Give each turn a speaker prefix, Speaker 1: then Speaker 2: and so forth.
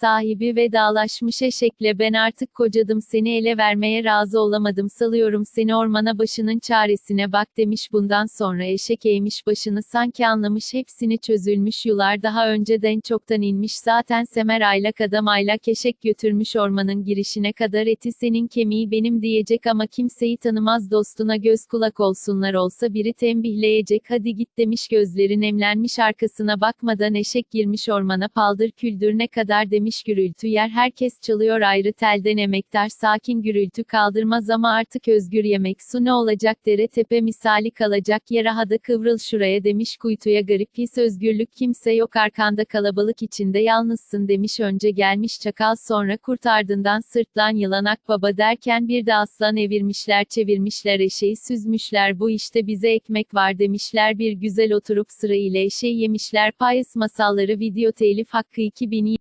Speaker 1: sahibi vedalaşmış eşekle ben artık kocadım seni ele vermeye razı olamadım salıyorum seni ormana başının çaresine bak demiş bundan sonra eşek eğmiş başını sanki anlamış hepsini çözülmüş yular daha önceden çoktan inmiş zaten semer aylak adam aylak eşek götürmüş ormanın girişine kadar eti senin kemiği benim diyecek ama kimseyi tanımaz dostuna göz kulak olsunlar olsa biri tembihleyecek hadi git demiş gözleri nemlenmiş arkasına bakmadan eşek girmiş ormana paldır küldür ne kadar demiş gürültü yer herkes çalıyor ayrı telden emektar sakin gürültü kaldırmaz ama artık özgür yemek su ne olacak dere tepe misali kalacak yere hada kıvrıl şuraya demiş kuytuya garip his özgürlük kimse yok arkanda kalabalık içinde yalnızsın demiş önce gelmiş çakal sonra kurt ardından sırtlan yılan akbaba derken bir de aslan evirmişler çevirmişler eşeği süzmüşler bu işte bize ekmek var demişler bir güzel oturup sıra ile eşeği yemişler Payız masalları video telif hakkı 2000